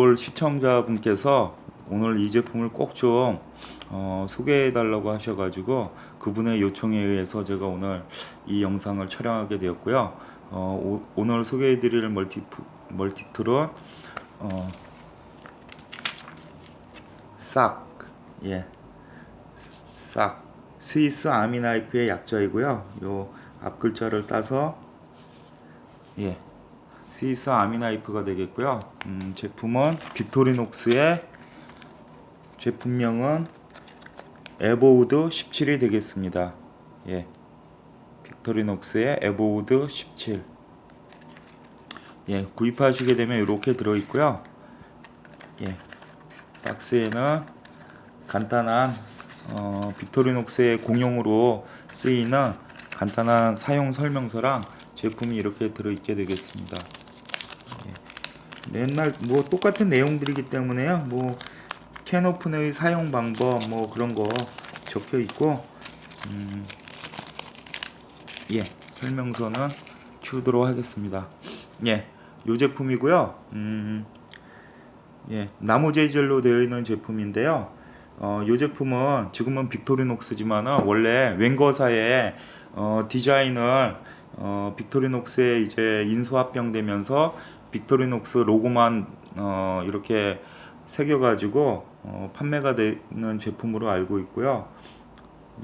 올 시청자분께서 오늘 이 제품을 꼭좀 어, 소개해 달라고 하셔가지고 그분의 요청에 의해서 제가 오늘 이 영상을 촬영하게 되었고요. 어, 오, 늘 소개해 드릴 멀티 멀티툴은 어, 싹, 예, 싹 스위스 아미 나이프의 약자이고요. 요 앞 글자를 따서 예, 스위스 아미나이프가 되겠고요. 음, 제품은 빅토리녹스의 제품명은 에보우드 17이 되겠습니다. 예, 빅토리녹스의 에보우드 17. 예, 구입하시게 되면 이렇게 들어 있고요. 예, 박스에는 간단한 어, 빅토리녹스의 공용으로 쓰이는 간단한 사용 설명서랑 제품이 이렇게 들어 있게 되겠습니다. 예. 맨날 뭐 똑같은 내용들이기 때문에요. 뭐 캔오픈의 사용 방법 뭐 그런 거 적혀 있고 음, 예 설명서는 치우도록 하겠습니다. 예, 요 제품이고요. 음, 예, 나무 재질로 되어 있는 제품인데요. 어, 이 제품은 지금은 빅토리녹스지만은 원래 웬거사의 어, 디자인을 어, 빅토리녹스에 이제 인수합병되면서 빅토리녹스 로고만 어, 이렇게 새겨가지고 어, 판매가 되는 제품으로 알고 있고요.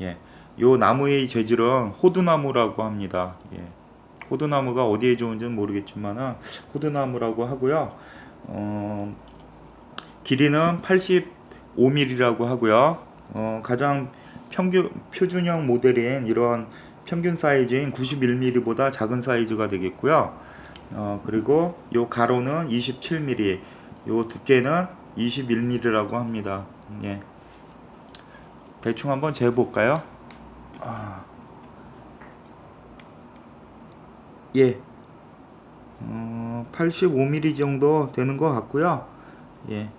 예, 요 나무의 재질은 호두나무라고 합니다. 예, 호두나무가 어디에 좋은지는 모르겠지만은 호두나무라고 하고요. 어, 길이는 85mm라고 하고요. 어, 가장 평균 표준형 모델인 이런 평균 사이즈인 91mm보다 작은 사이즈가 되겠고요. 어, 그리고 요 가로는 27mm, 요 두께는 21mm라고 합니다. 예. 대충 한번 재볼까요? 아. 예. 어, 85mm 정도 되는 것 같고요. 예.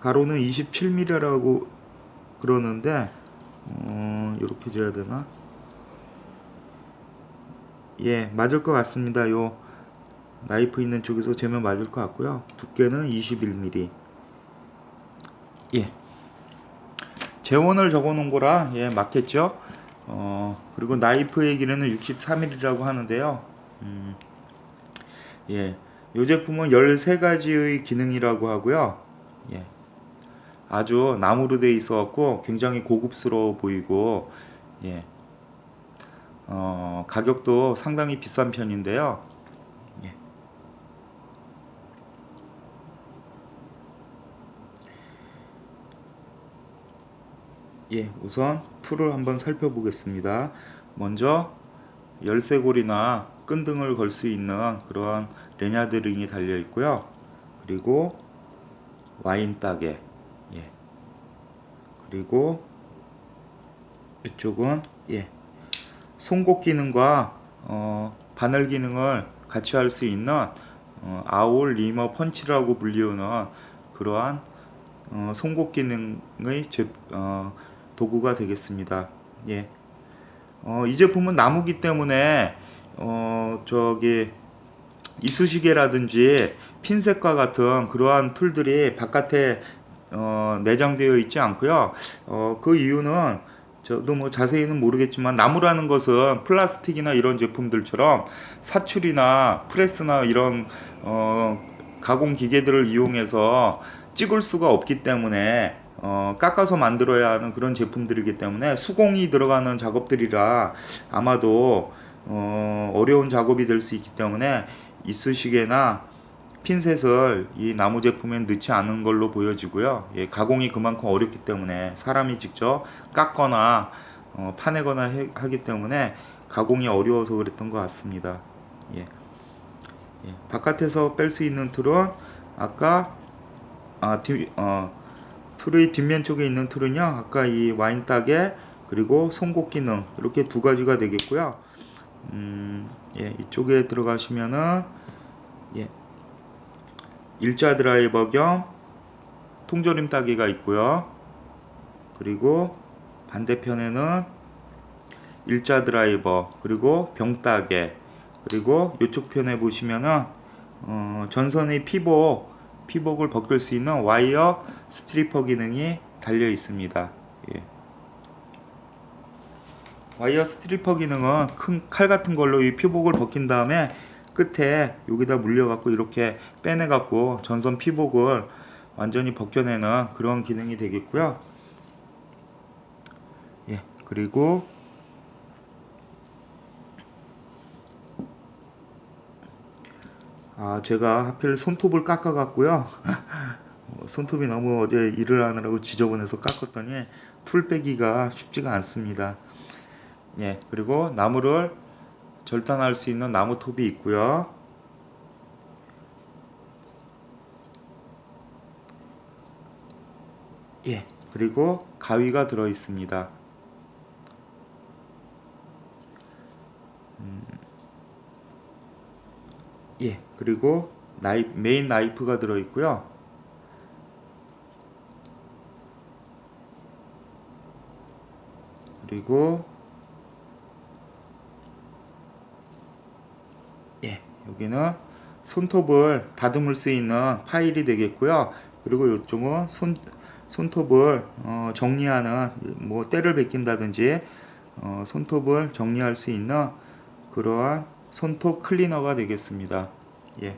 가로는 27mm라고 그러는데 어, 이렇게 재야 되나? 예, 맞을 것 같습니다. 요 나이프 있는 쪽에서 재면 맞을 것 같고요. 두께는 21mm. 예. 재원을 적어 놓은 거라 예, 맞겠죠? 어, 그리고 나이프의 길이는 63mm라고 하는데요. 음, 예. 요 제품은 13가지의 기능이라고 하고요. 예. 아주 나무로 되어 있어 갖고 굉장히 고급스러워 보이고 예. 어, 가격도 상당히 비싼 편인데요. 예. 예, 우선 툴을 한번 살펴보겠습니다. 먼저 열쇠고리나 끈 등을 걸 수 있는 그런 레냐드링이 달려 있고요. 그리고 와인 따개 그리고 이쪽은 예 송곳 기능과 어, 바늘 기능을 같이 할 수 있는 어, 아올 리머 펀치라고 불리우는 그러한 어, 송곳 기능의 제, 어, 도구가 되겠습니다. 예. 어, 이 제품은 나무기 때문에 어, 저기 이쑤시개라든지 핀셋과 같은 그러한 툴들이 바깥에 어, 내장되어 있지 않고요. 어, 그 이유는 저도 뭐 자세히는 모르겠지만 나무라는 것은 플라스틱이나 이런 제품들처럼 사출이나 프레스나 이런 어, 가공 기계들을 이용해서 찍을 수가 없기 때문에 어, 깎아서 만들어야 하는 그런 제품들이기 때문에 수공이 들어가는 작업들이라 아마도 어, 어려운 작업이 될 수 있기 때문에 이쑤시개나 핀셋을 이 나무 제품에 넣지 않은 걸로 보여지고요. 예, 가공이 그만큼 어렵기 때문에 사람이 직접 깎거나 어, 파내거나 해, 하기 때문에 가공이 어려워서 그랬던 것 같습니다. 예. 예, 바깥에서 뺄 수 있는 툴은 아까 아, 뒤, 어, 툴의 뒷면 쪽에 있는 툴은요. 아까 이 와인 따개 그리고 송곳 기능 이렇게 두 가지가 되겠고요. 음, 예, 이쪽에 들어가시면은 예, 일자 드라이버 겸 통조림 따기가 있고요. 그리고 반대편에는 일자 드라이버 그리고 병 따개 그리고 이쪽 편에 보시면은 어, 전선의 피복 피복을 벗길 수 있는 와이어 스트리퍼 기능이 달려 있습니다. 예. 와이어 스트리퍼 기능은 큰 칼 같은 걸로 이 피복을 벗긴 다음에 끝에 여기다 물려갖고 이렇게 빼내갖고 전선 피복을 완전히 벗겨내는 그런 기능이 되겠고요. 예, 그리고 아, 제가 하필 손톱을 깎아갖고요. 어, 손톱이 너무 어제 일을 하느라고 지저분해서 깎았더니 풀 빼기가 쉽지가 않습니다. 예, 그리고 나무를 절단할 수 있는 나무 톱이 있고요. 예, 그리고 가위가 들어 있습니다. 음, 예, 그리고 나이, 메인 나이프가 들어 있고요. 그리고 예, 여기는 손톱을 다듬을 수 있는 파일이 되겠고요. 그리고 이쪽은 손 손톱을 어, 정리하는 뭐 때를 벗긴다든지 어, 손톱을 정리할 수 있는 그러한 손톱 클리너가 되겠습니다. 예,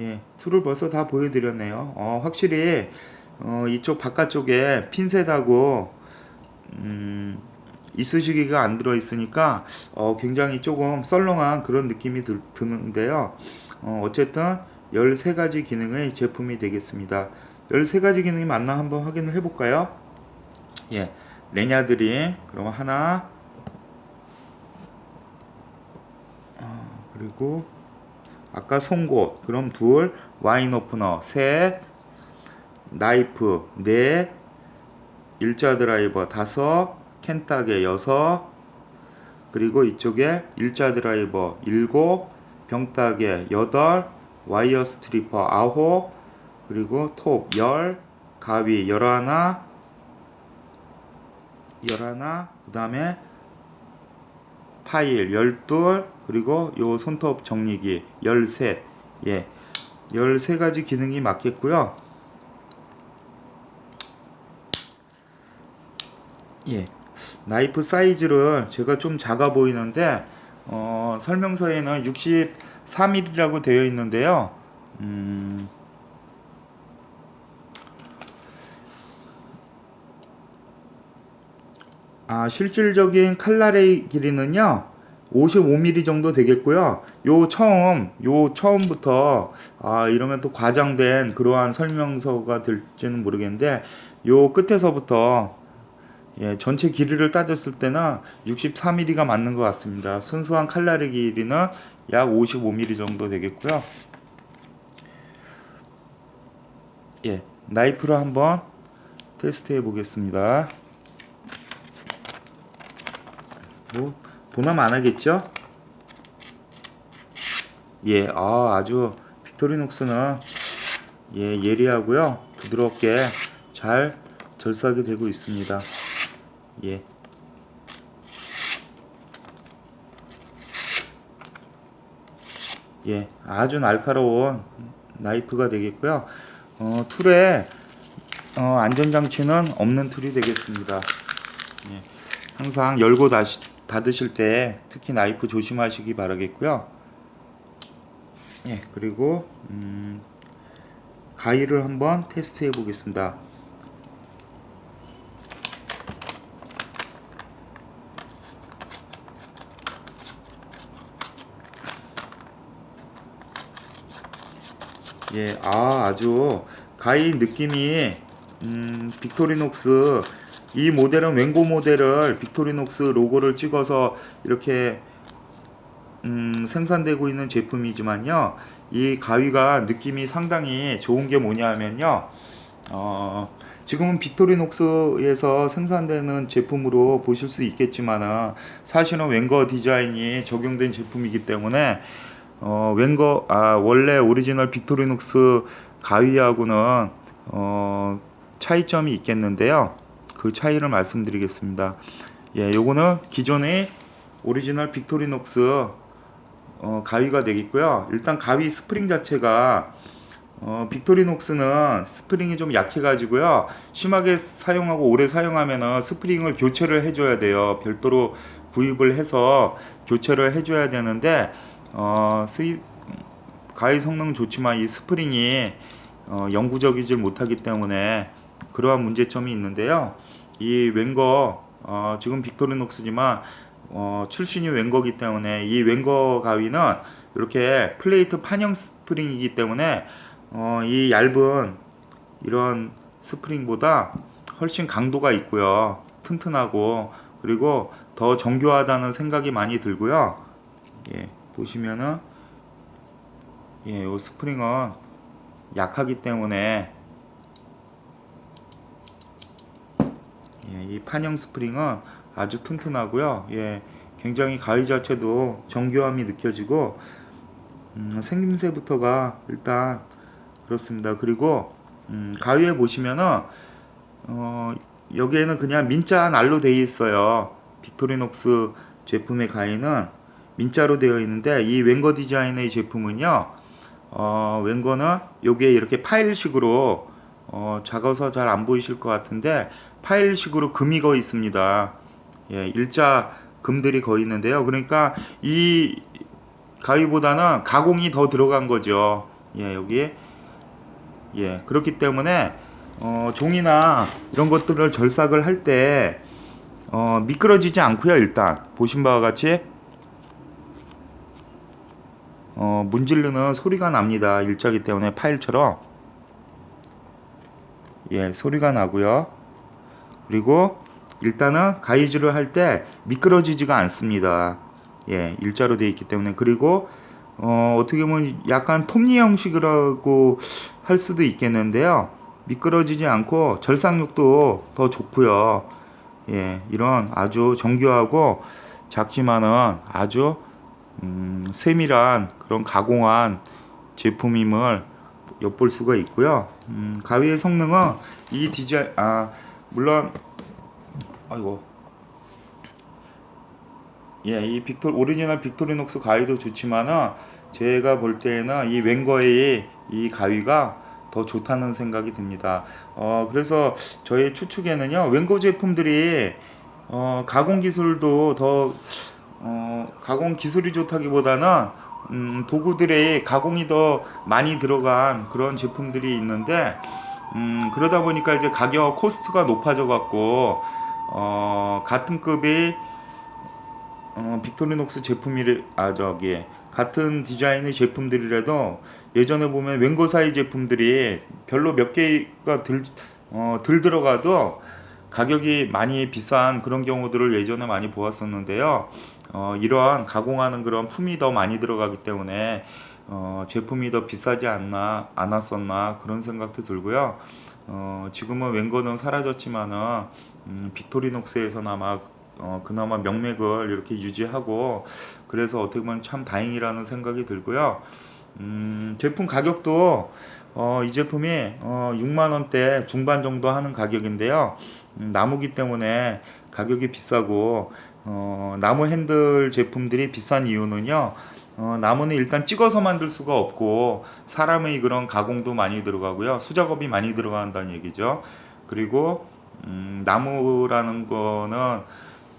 예, 툴을 벌써 다 보여드렸네요. 어, 확실히 어, 이쪽 바깥쪽에 핀셋하고 음, 이쑤시개가 안 들어 있으니까 어, 굉장히 조금 썰렁한 그런 느낌이 들, 드는데요. 어, 어쨌든 13가지 기능의 제품이 되겠습니다. 13가지 기능이 맞나 한번 확인을 해볼까요? 예, 레냐드림, 그럼 하나, 어, 그리고 아까 송곳, 그럼 둘, 와인 오프너, 셋, 나이프, 넷, 일자 드라이버, 다섯, 캔따개, 여섯, 그리고 이쪽에 일자 드라이버, 일곱, 병따개, 여덟, 와이어 스트리퍼, 아홉, 그리고 톱, 열, 가위, 열하나, 열하나, 그 다음에 파일, 열둘, 그리고 요 손톱 정리기, 열셋, 예, 열세 가지 기능이 맞겠고요. 예, 나이프 사이즈를 제가 좀 작아 보이는데 어, 설명서에는 63mm라고 되어 있는데요. 음, 아, 실질적인 칼날의 길이는요. 55mm 정도 되겠고요. 요 처음, 요 처음부터 아, 이러면 또 과장된 그러한 설명서가 될지는 모르겠는데 요 끝에서부터 예, 전체 길이를 따졌을 때는 64mm가 맞는 것 같습니다. 순수한 칼날의 길이는 약 55mm 정도 되겠고요. 예, 나이프로 한번 테스트해 보겠습니다. 뭐 보남 안 하겠죠? 예, 아, 아주 빅토리녹스는 예, 예리하고요. 부드럽게 잘 절삭이 되고 있습니다. 예. 예, 아주 날카로운 나이프가 되겠고요. 어, 툴에 어, 안전장치는 없는 툴이 되겠습니다. 예, 항상 열고 다시, 닫으실 때 특히 나이프 조심하시기 바라겠고요. 예, 그리고 음, 가위를 한번 테스트해 보겠습니다. 예, 아, 아주 가위 느낌이 음, 빅토리녹스 이 모델은 웬고 모델을 빅토리녹스 로고를 찍어서 이렇게 음, 생산되고 있는 제품이지만요. 이 가위가 느낌이 상당히 좋은 게 뭐냐면요. 어, 지금은 빅토리녹스에서 생산되는 제품으로 보실 수 있겠지만 사실은 웬거 디자인이 적용된 제품이기 때문에 어, 웬거 아 원래 오리지널 빅토리녹스 가위하고는 어, 차이점이 있겠는데요. 그 차이를 말씀드리겠습니다. 예, 요거는 기존의 오리지널 빅토리녹스 어, 가위가 되겠고요. 일단 가위 스프링 자체가 어, 빅토리녹스는 스프링이 좀 약해가지고요. 심하게 사용하고 오래 사용하면은 스프링을 교체를 해줘야 돼요. 별도로 구입을 해서 교체를 해줘야 되는데 어, 스위, 가위 성능 좋지만 이 스프링이 어, 영구적이질 못하기 때문에 그러한 문제점이 있는데요. 이 웬거 어, 지금 빅토리녹스지만 어, 출신이 웬거기 때문에 이 웬거 가위는 이렇게 플레이트 판형 스프링이기 때문에 어, 이 얇은 이런 스프링보다 훨씬 강도가 있고요. 튼튼하고 그리고 더 정교하다는 생각이 많이 들고요. 예, 보시면은 예, 요 스프링은 약하기 때문에 예, 이 판형 스프링은 아주 튼튼하고요. 예, 굉장히 가위 자체도 정교함이 느껴지고 음, 생김새부터가 일단 그렇습니다. 그리고 음, 가위에 보시면은 어, 여기에는 그냥 민자 날로 되어 있어요. 빅토리녹스 제품의 가위는 민자로 되어 있는데 이 웬거 디자인의 제품은요. 어, 웬거는 여기에 이렇게 파일식으로 어, 작아서 잘 안 보이실 것 같은데 파일식으로 금이 거의 있습니다. 예, 일자 금들이 거의 있는데요. 그러니까 이 가위보다는 가공이 더 들어간 거죠. 예, 여기 예, 그렇기 때문에 어, 종이나 이런 것들을 절삭을 할때 어, 미끄러지지 않고요. 일단 보신 바와 같이 어, 문질르는 소리가 납니다. 일자기 때문에 파일처럼 예, 소리가 나고요. 그리고 일단은 가위질을 할때 미끄러지지가 않습니다. 예, 일자로 되어 있기 때문에 그리고 어, 어떻게 보면 약간 톱니 형식이라고 할 수도 있겠는데요. 미끄러지지 않고 절삭력도 더 좋고요. 예, 이런 아주 정교하고 작지만은 아주 음, 세밀한 그런 가공한 제품임을 엿볼 수가 있고요. 음, 가위의 성능은 이 디자인 아 물론 아이고 예, 이 빅토 오리지널 빅토리녹스 가위도 좋지만은 제가 볼 때는 이 웬거의 이 가위가 더 좋다는 생각이 듭니다. 어, 그래서 저희 추측에는요, 웬거 제품들이 어, 가공 기술도 더 어, 가공 기술이 좋다기보다는 음, 도구들의 가공이 더 많이 들어간 그런 제품들이 있는데 음, 그러다 보니까 이제 가격 코스트가 높아져 갖고 어, 같은 급의 어, 빅토리녹스 제품이래 아 저기 같은 디자인의 제품들이라도 예전에 보면 웬거사이 제품들이 별로 몇 개가 들, 어, 들 들어가도 가격이 많이 비싼 그런 경우들을 예전에 많이 보았었는데요. 어, 이러한 가공하는 그런 품이 더 많이 들어가기 때문에 어, 제품이 더 비싸지 않나 않았었나 그런 생각도 들고요. 어, 지금은 웬거는 사라졌지만은 음, 빅토리녹스에서나마 어, 그나마 명맥을 이렇게 유지하고 그래서 어떻게 보면 참 다행이라는 생각이 들고요. 음, 제품 가격도 어, 이 제품이 어, 6만 원대 중반 정도 하는 가격인데요. 음, 나무기 때문에 가격이 비싸고 어, 나무 핸들 제품들이 비싼 이유는요. 어, 나무는 일단 찍어서 만들 수가 없고 사람의 그런 가공도 많이 들어가고요. 수작업이 많이 들어간다는 얘기죠. 그리고 음, 나무라는 거는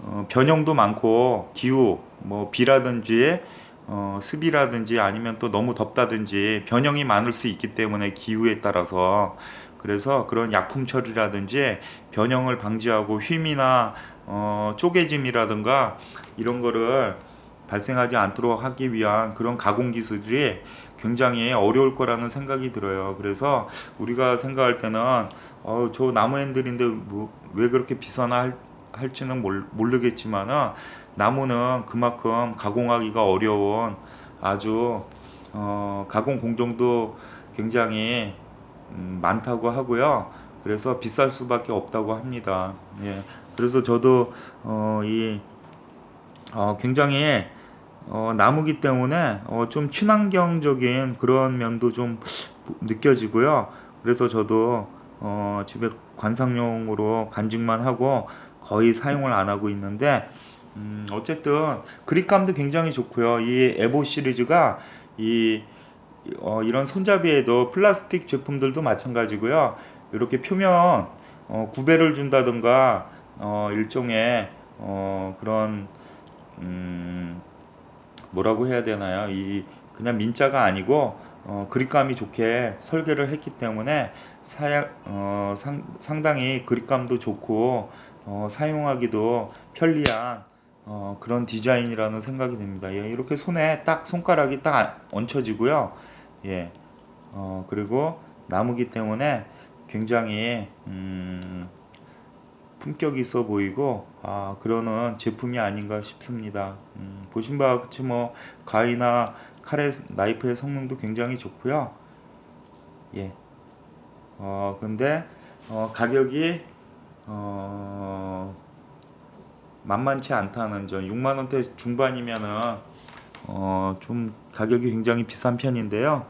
어, 변형도 많고 기후 뭐 비라든지 어, 습이라든지 아니면 또 너무 덥다든지 변형이 많을 수 있기 때문에 기후에 따라서 그래서 그런 약품 처리라든지 변형을 방지하고 휨이나 어, 쪼개짐이라든가 이런 거를 발생하지 않도록 하기 위한 그런 가공 기술이 굉장히 어려울 거라는 생각이 들어요. 그래서 우리가 생각할 때는 어, 저 나무 핸들인데 뭐, 왜 그렇게 비싸나 할, 할지는 몰, 모르겠지만은 나무는 그만큼 가공하기가 어려운 아주 어, 가공 공정도 굉장히 음, 많다고 하고요. 그래서 비쌀 수밖에 없다고 합니다. 예. 그래서 저도 어, 이 어, 굉장히 어, 나무기 때문에 어, 좀 친환경적인 그런 면도 좀 느껴지고요. 그래서 저도 어, 집에 관상용으로 간직만 하고 거의 사용을 안 하고 있는데 음, 어쨌든 그립감도 굉장히 좋고요. 이 에보 시리즈가 이 어, 이런 손잡이에도 플라스틱 제품들도 마찬가지고요. 이렇게 표면 어, 구배를 준다든가 어, 일종의 어, 그런 음, 뭐라고 해야 되나요? 이 그냥 민자가 아니고 어, 그립감이 좋게 설계를 했기 때문에 사야, 어, 상, 상당히 그립감도 좋고 어, 사용하기도 편리한 어, 그런 디자인이라는 생각이 듭니다. 예, 이렇게 손에 딱 손가락이 딱 얹혀지고요. 예, 어, 그리고 나무기 때문에 굉장히 음, 품격 있어 보이고 아 그러는 제품이 아닌가 싶습니다. 음, 보신 바와 같이 뭐 가위나 칼의 나이프의 성능도 굉장히 좋고요. 예. 어 근데 어, 가격이 어 만만치 않다는 점. 6만 원대 중반이면은 어 좀 가격이 굉장히 비싼 편인데요.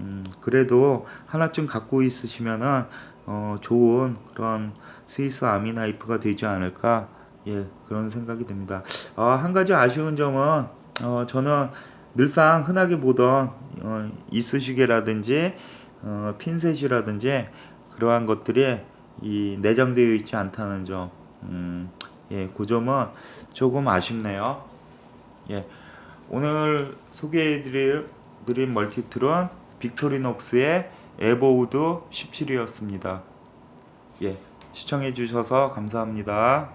음, 그래도 하나쯤 갖고 있으시면은 어, 좋은 그런 스위스 아미 나이프가 되지 않을까 예 그런 생각이 듭니다. 아, 한 가지 아쉬운 점은 어, 저는 늘상 흔하게 보던 어, 이쑤시개라든지 어, 핀셋이라든지 그러한 것들이 이 내장되어 있지 않다는 점. 음, 예, 그 점은 조금 아쉽네요. 예, 오늘 소개해드릴 드린 멀티툴은 빅토리녹스의 에버우드 17이었습니다. 예, 시청해주셔서 감사합니다.